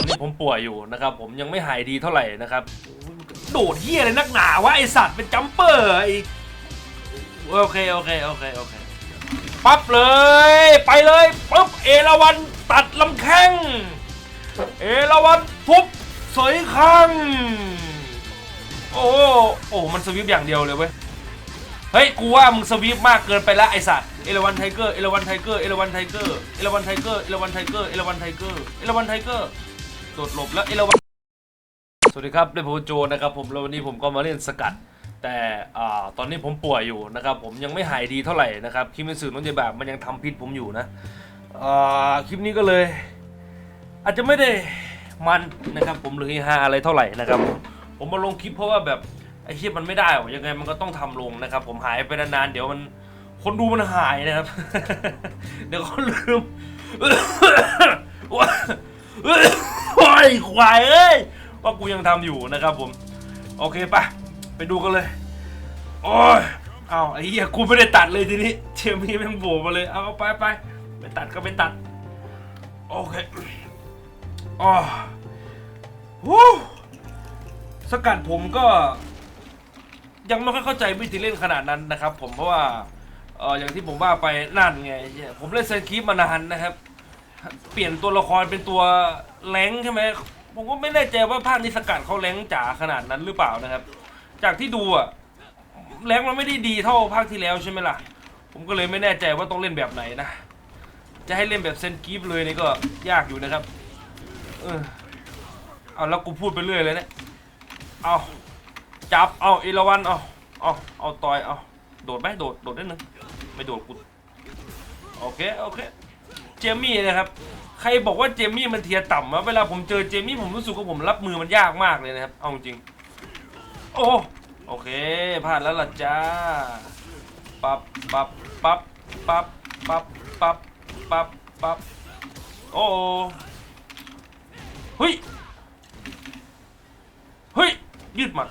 อนนี้ผมป่วยอยู่นะครับผมยังไม่หายดีเท่าไหร่นะครับ โดดเฮียอะไรนักหนาวะไอสัตว์เป็นจัมเปอร์อีกโอเคโอเคโอเคโอเคปั๊บเลย ไปเลยปุ๊บเอราวันตัดลำแข้งเอราวันทุบเสยคังโอ้โอ้มันสวิปอย่างเดียวเลยเว้ยเฮ้ยกูว่ามึงสวิปมากเกินไปละไอสัตว์เอราวันไทเกอร์เอราวันไทเกอร์เอราวันไทเกอร์เอราวันไทเกอร์เอราวันไทเกอร์เอราวันไทเกอร์เอราวันไทเกอร์ โดดหลบแล้วเอราวันสวัสดีครับเป็นผมโจนะครับผมแล้ววันนี้ผมก็มาเล่นสกัด แต่ตอนนี้ผมป่วยอยู่นะครับผมยังไม่หายดีเท่าไหร่นะครับคลิปในสื่อน้องเจแบบมันยังทำพิษผมอยู่นะคลิปนี้ก็เลย อาจจะไม่ได้มันนะครับผมหรือฮาอะไรเท่าไหร่นะครับ ผมมาลงคลิปเพราะว่าแบบไอ้คลิปมันไม่ได้หรอยังไงมันก็ต้องทำลงนะครับ ผมหายไปนานๆเดี๋ยวมันคนดูมันหายนะครับ เดี๋ยวเขาลืม โอ้ยควายเอ้ยว่ากูยังทำอยู่นะครับผม โอเคปะไปดูกันเลย โอ้ยเอาไอ้เหี้ยกูไม่ได้ตัดเลยทีนี้เชมี่แม่งโผล่มาเลย เอาไปไปไปตัดก็ไปตัด โอเคอ๋อวู้สกัดผมก็ ยังไม่ค่อยเข้าใจวิธีเล่นขนาดนั้นนะครับ ผมเพราะว่าเอออย่างที่ผมว่าไปนั่นไงผมเล่นเซนคีปมานานนะครับ เปลี่ยนตัวละครเป็นตัวแรงใช่ไหมผมก็ไม่แน่ใจว่าภาคนี้สกัดเขาแรงจ๋าขนาดนั้นหรือเปล่านะครับ จากที่ดูอะแรงมันไม่ได้ดีเท่าภาคที่แล้วใช่ไหมล่ะ ผมก็เลยไม่แน่ใจว่าต้องเล่นแบบไหนนะ จะให้เล่นแบบเซนกีฟเลยนี่ก็ยากอยู่นะครับ เออเอาแล้วกูพูดไปเรื่อยเลยเนะเอาจับเอาเอราวันเอาเอาเอาต่อยเอาโดดไหมโดดโดดได้หนึ่งไม่โดดกูโอเคโอเค เจมี่นะครับ ใครบอกว่าเจมี่มันเทียต่ำวะเวลาผมเจอเจมี่ผมรู้สึกว่าผมรับมือมันยากมากเลยนะครับ เอาจริง โอ้โอเคพลาดแล้วล่ะจ้าปับปับปับปับปับปับปับปับโอ้เฮ้ยเฮ้ยยืดหมัด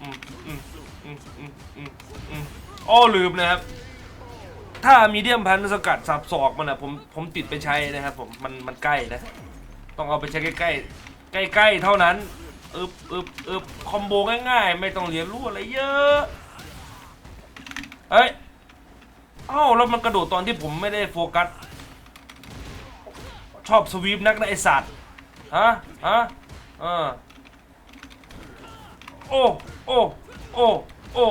อืมอืมอืมอืมอืมอืมอ้อลืมนะครับ ถ้ามีเดียมพันสกัดสับศอกมันอะผมผมติดไปใช้นะครับผมมันมันใกล้นะ ต้องเอาไปใช้ใกล้ๆใกล้ๆเท่านั้นอึบอึบอึบคอมโบง่ายๆ ไม่ต้องเรียนรู้อะไรเยอะเอ้ยเอ้าแล้วมันกระโดดตอนที่ผมไม่ได้โฟกัส ชอบสวีปนักนะไอสัตว์ฮะฮะเออโอ้โอ้โอ้โอ้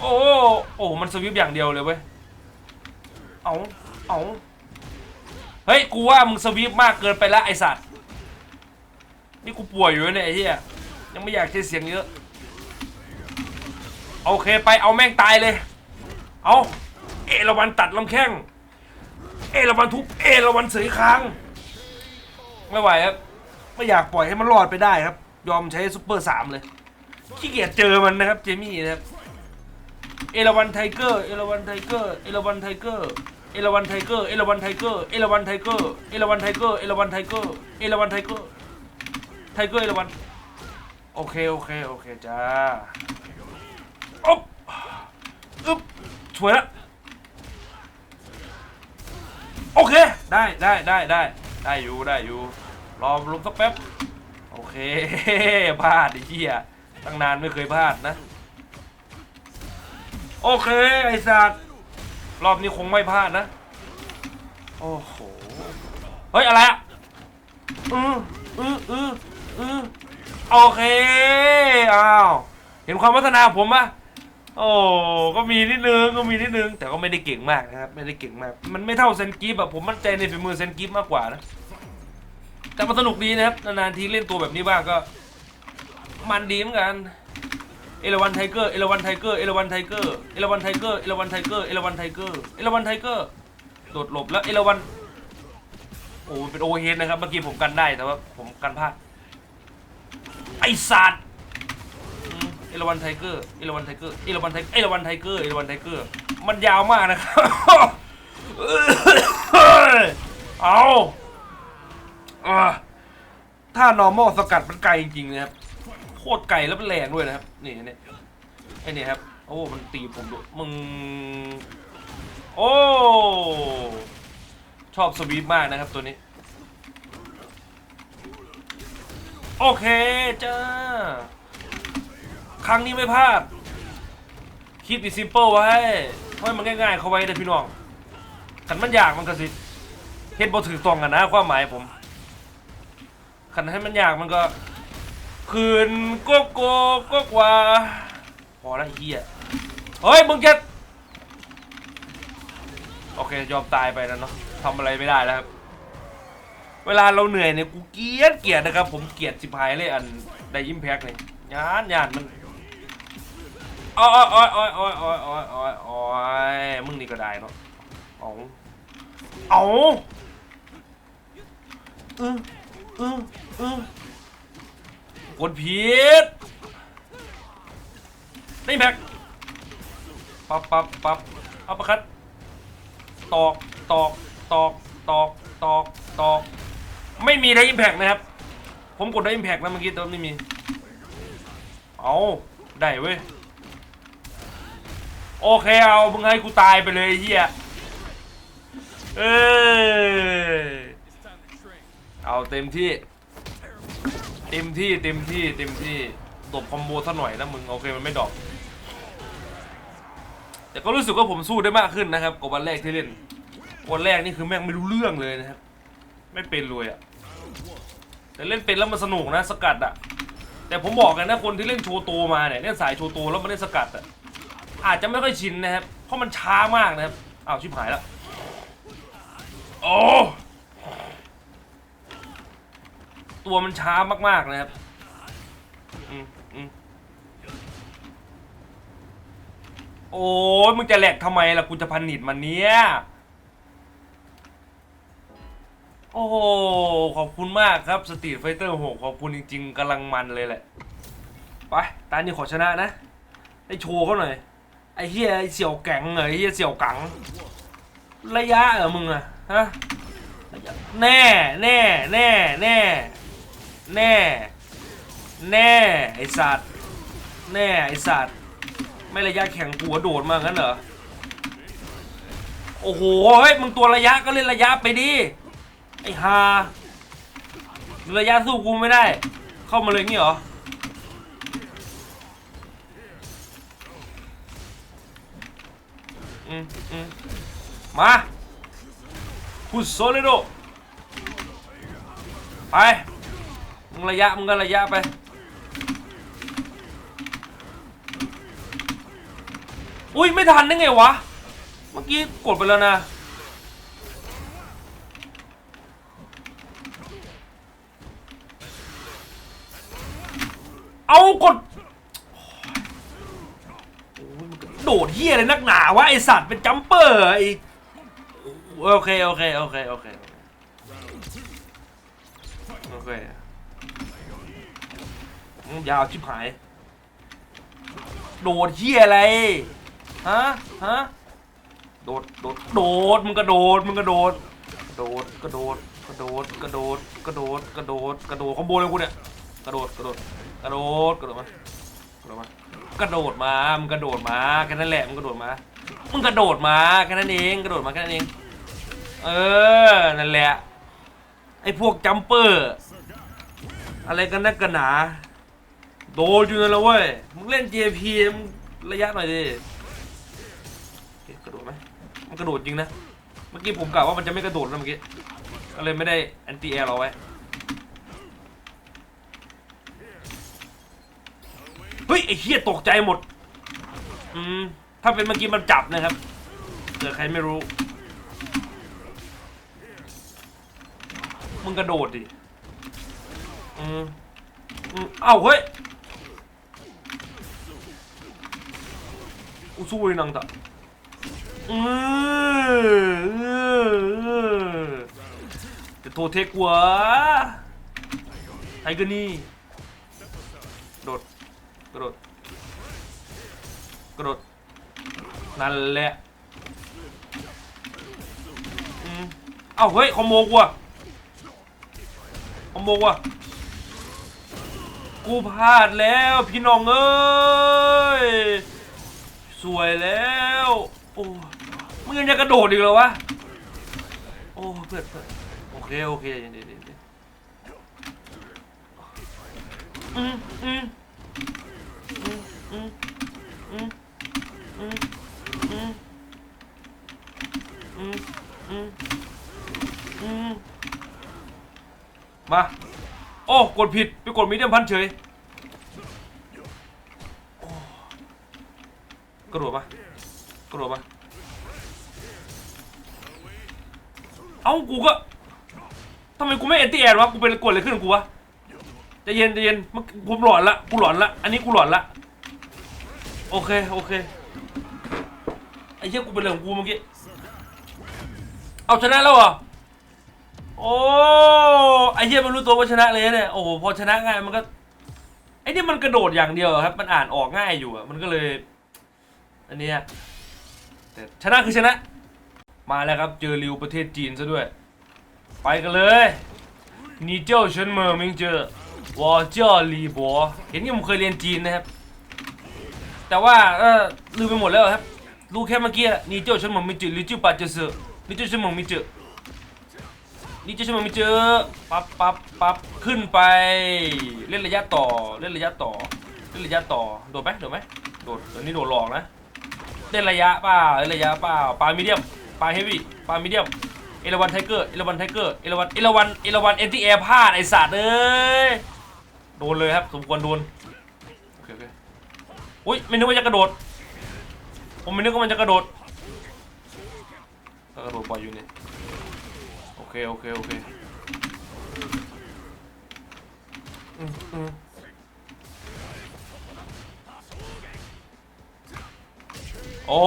โอ้โอ้มันสวีปอย่างเดียวเลยเว้ย เอาเอาเฮ้ย กูว่ามึงสวีปมากเกินไปละไอสัตว์ นี่กูป่วยอยู่เนี่ยไอ้เหี้ย ยังไม่อยากใช้เสียงเยอะ โอเคไปเอาแม่งตายเลย เอาเอราวันตัดลำแข้ง เอราวันทุบ เอราวันเสยคาง ไม่ไหวครับ ไม่อยากปล่อยให้มันรอดไปได้ครับ ยอมใช้ซุปเปอร์สามเลย ขี้เกียจเจอมันนะครับเจมี่นะครับ เอราวันไทเกอร์ เอราวันไทเกอร์ เอราวันไทเกอร์ เอราวันไทเกอร์เอราวันไทเกอร์เอราวันไทเกอร์เอราวันไทเกอร์เอราวันไทเกอร์เอราวันไทเกอร์ไทเกอร์เอราวันโอเคโอเคโอเคจ้าอ๊บอึ๊บช่วยละโอเคได้ได้ได้ได้ได้อยู่ได้อยู่รอลมสักแป๊บโอเคพลาดไอ้เหี้ยตั้งนานไม่เคยพลาดนะ โอเคไอ้สัตว์ รอบนี้คงไม่พลาดนะ โอ้โห เฮ้ย อะไรอะอืออืออืออือโอเค อ้าว เห็นความพัฒนาผมปะโอ้ก็มีนิดนึงก็มีนิดนึง แต่ก็ไม่ได้เก่งมากนะครับ ไม่ได้เก่งมาก มันไม่เท่าเซนกิฟอะผมมั่นใจในฝีมือเซนกิฟมากกว่านะ แต่มันสนุกดีนะครับ นานๆทีเล่นตัวแบบนี้บ้างก็ มันดีเหมือนกัน เอราวันไทเกอร์ เอราวันไทเกอร์ เอราวันไทเกอร์ เอราวันไทเกอร์ เอราวันไทเกอร์ เอราวันไทเกอร์ เอราวันไทเกอร์ โดดหลบแล้ว เอราวัน โอ้เป็นโอเวอร์เฮดนะครับ เมื่อกี้ผมกันได้ แต่ว่าผมกันพลาด ไอสัตว์เอราวันไทเกอร์ เอราวันไทเกอร์ เอราวันไทเอราวันไทเกอร์ เอราวันไทเกอร์ มันยาวมากนะครับเอาอ่าถ้า normal สกัดมันไกลจริงๆนะครับ คตรไกลแล้วมันแรงด้วยนะครับ นี่เนี่ยไอ้นี่ครับ โอ้ มันตีผมด้วยมึง โอ้ ชอบสวีปมากนะครับตัวนี้ โอเคจ้า ครั้งนี้ไม่พลาดคีปดิซิมเปิลไว้ให้มันง่ายๆ เข้าไว้เลยพี่น้องขันมันยากมันก็สิเฮ็ดบ่ถือตรงกันนะความหมายผมขันให้มันยากมันก็ คืนก็โกก็กว่า พอแล้วเฮียเฮ้ย มึงจะโอเค ยอมตายไปแล้วเนาะทำอะไรไม่ได้แล้วครับ เวลาเราเหนื่อยเนี่ย กูเกลียดเกลียดนะครับ ผมเกลียดสิพายเลยอันได้ยิมแพ็กเลยยานยานมันอ้อยอ้อยอ้อยอ้อยอ้อยอ้อยอ้อยอ้อยมึงนี่ก็ได้เนาะเอาเอาเออเออเออ กดผิดนี่แพ็กปั๊บปั๊บปั๊บเอาประคัดตอกตอกตอกตอกตอกตอก ไม่มีได้อิมแพกนะครับ ผมกดได้อิมแพกนะเมื่อกี้แต่ไม่มี เอาได้เว้ย โอเคเอามึงให้กูตายไปเลยเฮียเอ้ยเอาเต็มที่ เต็มที่เต็มที่เต็มที่ตบคอมโบซะหน่อยนะมึงโอเคมันไม่ดอก แต่ก็รู้สึกว่าผมสู้ได้มากขึ้นนะครับกับวันแรกที่เล่นวันแรกนี่คือแม่งไม่รู้เรื่องเลยนะครับไม่เป็นเลยอะแต่เล่นเป็นแล้วมันสนุกนะสกัดอะแต่ผมบอกกันนะคนที่เล่นโชโตมาเนี่ยเล่นสายโชโตแล้วมาเล่นสกัดอะอาจจะไม่ค่อยชินนะครับเพราะมันช้ามากนะครับอ้าวชิบหายแล้วโอ้ ตัวมันช้ามากๆนะครับอืมอืมโอ้ยมึงจะแหลกทำไมล่ะกูจะพันนิดมันเนี้ยโอ้โหขอบคุณมากครับสตรีทไฟเตอร์หกขอบคุณจริง ๆกำลังมันเลยแหละ ไปตานี้ขอชนะนะ ได้โชว์เขาหน่อย ไอ้เฮียไอ้เสี่ยวแกงเหรอไอ้เฮียเสี่ยวกัง ระยะเหรอมึงอะฮะระยะแน่แน่แน่แน่ แน่ แน่ไอสัตว์ แน่ไอสัตว์ ไม่ระยะแข่งกูกระโดดมางั้นเหรอ โอ้โห เฮ้ย มึงตัวระยะก็เล่นระยะไปดิ ไอฮาระยะสู้กูไม่ได้ เข้ามาเลยงี้เหรอมาพุโซเลโดไป มึงระยะมึงก็ระยะไป อุ้ยไม่ทันได้ไงวะ เมื่อกี้กดไปแล้วนะเอากดโดดเฮียอะไรนักหนาวะไอสัตว์เป็นจัมเปอร์ไอโอเค โอเค โอเค โอเค โอเค ยาวชิบหาย โดดเฮียอะไร ฮะ ฮะ โดด โดด โดด มึงกระโดด มึงกระโดดกระโดด กระโดด กระโดด กระโดด กระโดด กระโดด กระโดดคอมโบเลยกูเนี่ย กระโดด กระโดด กระโดด กระโดดมา กระโดดมา กระโดดมา มึงกระโดดมาแค่นั้นแหละ มึงกระโดดมา มึงกระโดดมาแค่นั้นเอง กระโดดมาแค่นั้นเอง เออ นั่นแหละ ไอ้พวกจัมเปอร์ อะไรกันนักกันหนา โดนอยู่นั่นแหละเว้ย มึงเล่น JP มึงระยะหน่อยดิกระโดดไหมมันกระโดดจริงนะ เมื่อกี้ผมกะว่ามันจะไม่กระโดดนะเมื่อกี้ก็เลยไม่ได้แอนตี้แอร์เราไว้ เฮ้ย ไอ้เฮียตกใจหมด อืม ถ้าเป็นเมื่อกี้มันจับนะครับเผื่อใครไม่รู้ มึงกระโดดดิ อืม อืมเอ้าเฮ้ย 우수 보이낭 다. 으으으 도태구와 타이그니 그렇 그렇 그렇 날래 음. 아 왜? 겁먹어 겁먹어 กูพลาดแล้วพี่น้องเอ้ย สวยแล้วโอ้มึงยังจะกระโดดอีกเหรอวะโอ้เพื่อนเพื่อนโอเคโอเคเดี๋ยวเดี๋ยวเดี๋ยวอืมอืมอืมอืมอืมอืมอืมอืมอืมอืมมา โอ้ กดผิด ไปกดมีเดียมพันเฉย กระโดดมากระโดดมาเอ้ากูก็ทำไมกูไม่เอนตี้แอร์วะกูเป็นกดอะไรขึ้นกูวะจะเย็นจะเย็นมันผมหลอนละกูหลอนละอันนี้กูหลอนละโอเคโอเคไอ้เหี้ยกูเป็นเรื่องของกูเมื่อกี้เอาชนะแล้วเหรอโอ้ไอ้เหี้ยมันรู้ตัวว่าชนะเลยเนี่ยโอ้โหพอชนะง่ายมันก็ไอ้นี่มันกระโดดอย่างเดียวครับ มันอ่านออกง่ายอยู่อะมันก็เลย อันเนี้ยแต่ชนะคือชนะ มาแล้วครับเจอริวประเทศจีนซะด้วย ไปกันเลยนี่เจ้าเฉินเหมิงมิงเจอวอเจ้าลีบัวเห็นที่ผมเคยเรียนจีนนะครับ แต่ว่าเออลืมไปหมดแล้วครับรู้แค่เมื่อกี้นี่เจ้าเฉินเหมิงมิงเจอหรือจื้อปาเจอเซอนี่เจ้าเฉินเหมิงมิงเจอนี่เจ้าเฉินเหมิงมิงเจอปั๊บปั๊บปั๊บขึ้นไปเล่นระยะต่อเล่นระยะต่อเล่นระยะต่อโดดไหมโดดไหมโดดตัวนี้โดดหลอกนะ เล่นระยะเปล่าเล่นระยะเปล่าปลามีเดียมปลาเฮฟวี่ปลามีเดียมเอราวันไทเกอร์เอราวันไทเกอร์เอราวันเอราวันเอราวันเอ็นทีแอร์พลาดไอสัตว์เอ้ยโดนเลยครับสมควรโดนโอเคโอเคอุ้ยไม่นึกว่าจะกระโดด ผมไม่นึกว่ามันจะกระโดดก็กระโดดปล่อยอยู่นี่โอเคโอเคโอเคอืมอืม โอ้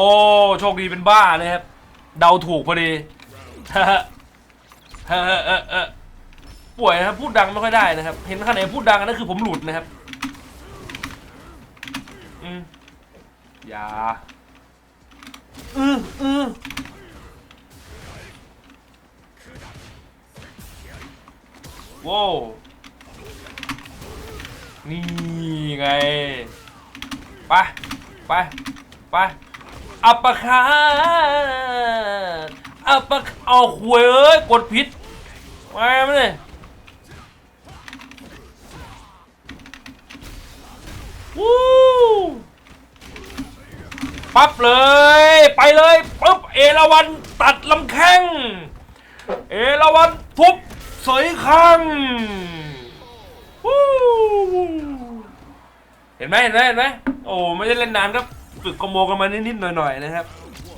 โชคดีเป็นบ้าเลยครับ เดาถูกพอดีฮะฮะฮะฮะเออเออป่วยนะครับพูดดังไม่ค่อยได้นะครับ เห็นขนาดไหนพูดดังอันนั่นคือผมหลุดนะครับอืมอย่าอืออือว้าวนี่ไง ไป ไป ไป อัปปะคาอัปปะเอาหวยเอ้ยกดผิดมาไม่เลยวู้ปั๊บเลย ไปเลยปุ๊บเอราวันตัดลำแข้ง เอราวันทุบเสยคังวู้เห็นไหมเห็นไหมเห็นไหมโอ้ไม่ได้เล่นนานก็ ฝึกคอมโบกันมานิดๆหน่อยๆนะครับ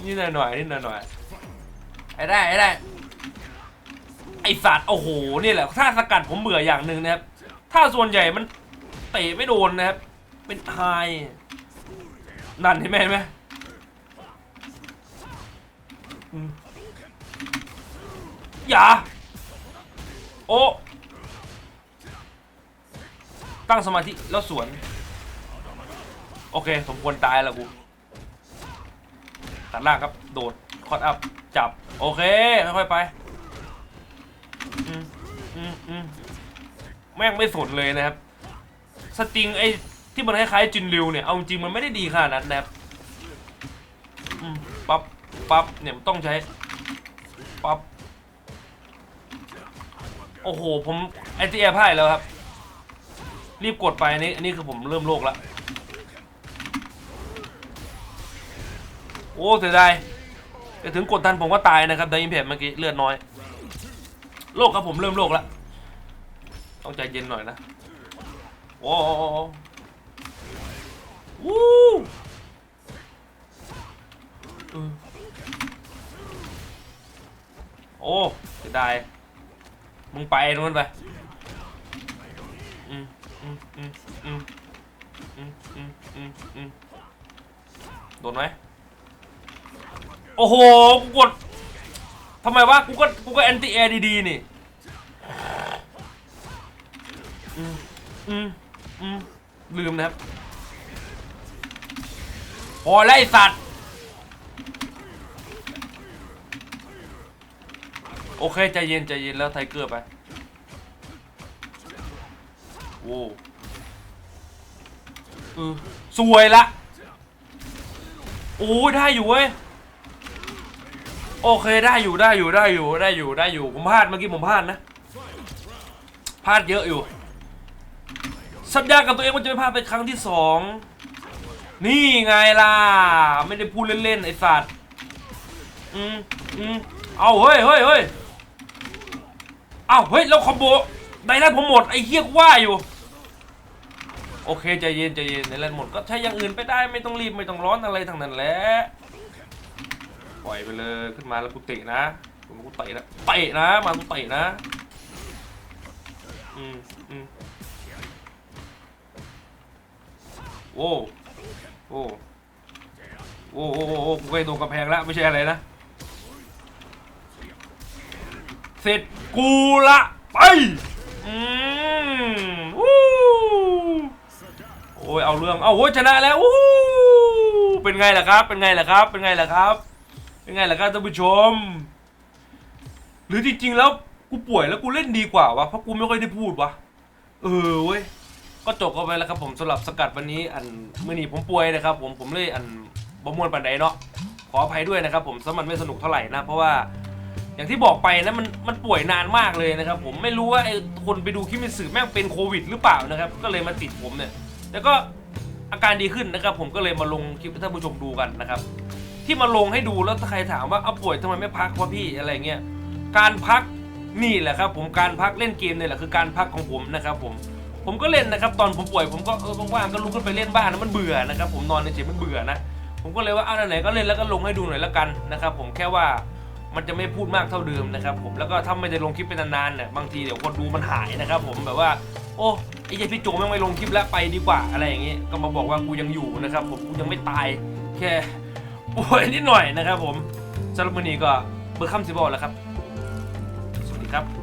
นิดหน่อยๆนิดหน่อยๆไอ้ได้ไอ้ได้ไอสัตว์โอ้โหนี่แหละถ้าสกัดผมเบื่ออย่างหนึ่งนะครับ ถ้าส่วนใหญ่มันเตะไม่โดนนะครับ เป็นไฮนั่นเห็นไหมเห็นไหมอืมอย่าโอ้ตั้งสมาธิแล้วสวน โอเค สมควรตายแล้วกูตัดล่างครับ โดด คอดอัพ จับ โอเค ค่อยๆไป อืมอืมอืมแม่งไม่สนเลยนะครับ สติงไอ้ที่มันคล้ายๆจินริวเนี่ย เอาจริงมันไม่ได้ดีขนาดนั้นนะครับปั๊บ ปั๊บ เนี่ยมันต้องใช้ ปั๊บ โอ้โห ผมไอทีแอร์พ่ายแล้วครับ รีบกดไปอันนี้ อันนี้คือผมเริ่มโลกแล้ว โอ้เสียดายจะถึงกดทันผมก็ตายนะครับในอิมเพกเมื่อกี้เลือดน้อย โลกครับผมเริ่มโลกแล้วต้องใจเย็นหน่อยนะ โอ้วู้โอ้เสียดามึงไปนู้นไปโดนไหม โอ้โห กูกดทำไมวะ กูก็ กูก็แอนตี้แอร์ดีๆ นี่ อืม อืม อืม ลืมนะครับ พอแล้วไอสัตว์ โอเค ใจเย็น ใจเย็น แล้วไทเกอร์ไปโว้เออสวยละ โอ้ยได้อยู่เว้ย โอเคได้อยู่ได้อยู่ได้อยู่ได้อยู่ได้อยู่ผมพลาดเมื่อกี้ผมพลาดนะพลาดเยอะอยู่สัญญากับตัวเองว่าจะไม่พลาดไปครั้งที่สองนี่ไงล่ะไม่ได้พูดเล่นๆไอ้สัตว์อืมอืมเอาเฮ้ยเฮ้ยเฮ้ยเอาเฮ้ยแล้วคอมโบไดแลนผมหมดไอ้เฮียกว่าอยู่โอเคใจเย็นใจเย็นในแลนหมดก็ใช้อย่างอื่นไปได้ไม่ต้องรีบไม่ต้องร้อนอะไรทั้งนั้นแหละ ปล่อยไปเลยขึ้นมาแล้วกูเตะนะกูเตะนะเตะนะมากูเตะนะอืมอืมโอ้โอ้โอ้โอ้โอ้โอ้กูไปโดนกำแพงแล้วไม่ใช่อะไรนะ เสร็จกูละไปอืมวู้โอ้ยเอาเรื่อง เอาโอ้ยชนะแล้วอู้เป็นไงล่ะครับ เป็นไงล่ะครับ เป็นไงล่ะครับ เป็นไงล่ะครับท่านผู้ชม หรือจริงๆแล้วกูป่วยแล้วกูเล่นดีกว่าวะเพราะกูไม่ค่อยได้พูดวะเออเว้ยก็จบกันไปแล้วครับผมสำหรับสกัดวันนี้อันมื่อนี้ผมป่วยนะครับ ผมผมเลยอันบมวนปันไดเนาะขออภัยด้วยนะครับ ผมสมันไม่สนุกเท่าไหร่นะเพราะว่าอย่างที่บอกไปนะมันมันป่วยนานมากเลยนะครับ ผมไม่รู้ว่าไอ้คนไปดูคลิปมิสื่อแม่งเป็นโควิด หรือเปล่านะครับ ก็เลยมาติดผมเนี่ยแต่ก็อาการดีขึ้นนะครับ ผมก็เลยมาลงคลิปให้ท่านผู้ชมดูกันนะครับ ที่มาลงให้ดูแล้วถ้าใครถามว่าเอาป่วยทำไมไม่พักวะพี่อะไรเงี้ยการพักนี่แหละครับ ผมการพักเล่นเกมเนี่ยแหละคือการพักของผมนะครับผมผมก็เล่นนะครับ ตอนผมป่วยผมก็เออว่างๆก็ลุกขึ้นไปเล่นบ้านนะมันเบื่อนะครับผมนอนในเฉยๆมันเบื่อนะผมก็เลยว่าเอาไหนๆก็เล่นแล้วก็ลงให้ดูหน่อยแล้วกันนะครับ ผมแค่ว่ามันจะไม่พูดมากเท่าเดิมนะครับผมแล้วก็ถ้าไม่ได้ลงคลิปเป็นนานๆเนี่ยบางทีเดี๋ยวคนดูมันหายนะครับผมแบบว่า โอ้ไอ้เหี้ยพี่โจแม่ไม่ลงคลิปแล้วไปดีกว่าอะไรอย่างงี้ยก็มาบอกว่ากูยังอยู่นะครับผมกูยังไม่ตายแค่ ป่วยนิดหน่อยนะครับผมสำหรับวันนี้ก็เบอร์คัมสิบอลแล้วครับ สวัสดีครับ